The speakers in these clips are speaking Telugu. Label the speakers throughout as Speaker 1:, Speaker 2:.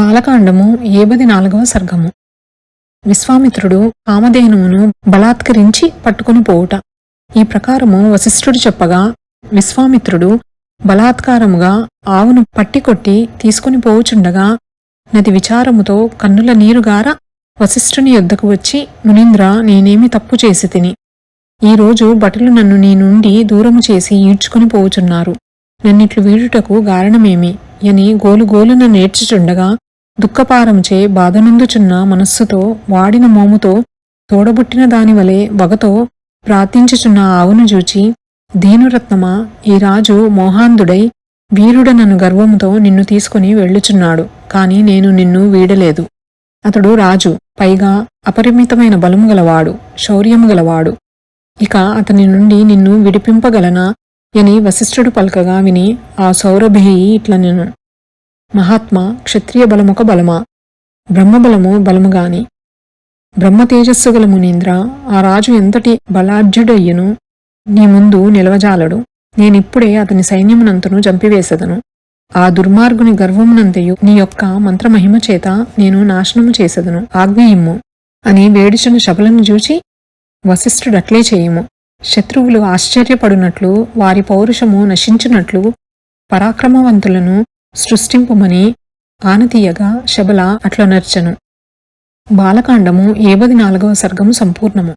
Speaker 1: బాలకాండము ఏబది నాలుగవ సర్గము. విశ్వామిత్రుడు కామధేనువును బలాత్కరించి పట్టుకుని పోవుట. ఈ ప్రకారము వశిష్ఠుడు చెప్పగా విశ్వామిత్రుడు బలాత్కారముగా ఆవును పట్టికొట్టి తీసుకుని పోవుచుండగా నది విచారముతో కన్నుల నీరుగార వశిష్ఠుని యొద్దకు వచ్చి మునీంద్ర నేనేమి తప్పు చేసి తిని. ఈరోజు భటులు నన్ను నీ నుండి దూరము చేసి ఈడ్చుకుని పోవుచున్నారు. నన్నిట్లు వీడుటకు కారణమేమి అని గోలుగోలున నేర్చుచుండగా దుఃఖపారముచే బాధనందుచున్న మనస్సుతో వాడిన మోముతో తోడబుట్టిన దానివలే వగతో ప్రార్థించుచున్న ఆవును చూచి దీనురత్నమా ఈ రాజు మోహాంధుడై వీరుడనను గర్వముతో నిన్ను తీసుకుని వెళ్ళుచున్నాడు కాని నేను నిన్ను వీడలేదు. అతడు రాజు పైగా అపరిమితమైన బలము గలవాడు శౌర్యము గలవాడు. ఇక అతని నుండి నిన్ను విడిపింపగలనా? అని వశిష్ఠుడు పలకగా విని ఆ సౌరభేయి ఇట్లనెను మహాత్మ క్షత్రియ బలమొక బలమా? బ్రహ్మబలము బలముగాని. బ్రహ్మ తేజస్సు గల మునీంద్ర ఆ రాజు ఎంతటి బలార్జుడయ్యను నీ ముందు నిలవజాలడు. నేనిప్పుడే అతని సైన్యమునంతను చంపివేసెదను ఆ దుర్మార్గుని గర్వమునంతయు నీ యొక్క మంత్రమహిమ చేత నేను నాశనము చేసెదను. ఆగ్నేయము అని వేడిచిన శబలను చూచి వశిష్ఠుడట్లే చేయుము. శత్రువులు ఆశ్చర్యపడునట్లు వారి పౌరుషము నశించినట్లు పరాక్రమవంతులను సృష్టింపుమని ఆనతీయగా శబల అట్లనర్చను బాలకాండము ఏబది నాలుగవ సర్గము సంపూర్ణము.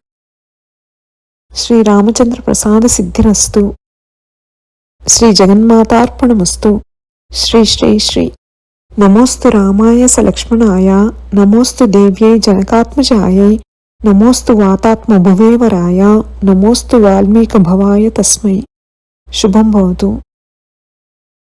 Speaker 2: శ్రీ రామచంద్ర ప్రసాద సిద్ధిరస్తు. శ్రీ జగన్మాతార్పణమస్తు. శ్రీ శ్రీ శ్రీ. నమోస్తు రామాయ సలక్ష్మణాయ నమోస్తు దేవ్యై జనకాత్మజాయై. నమోస్తు వాతాత్మ భువేవరాయ నమోస్తు వాల్మీక భవాయ తస్మై. శుభం భవతు.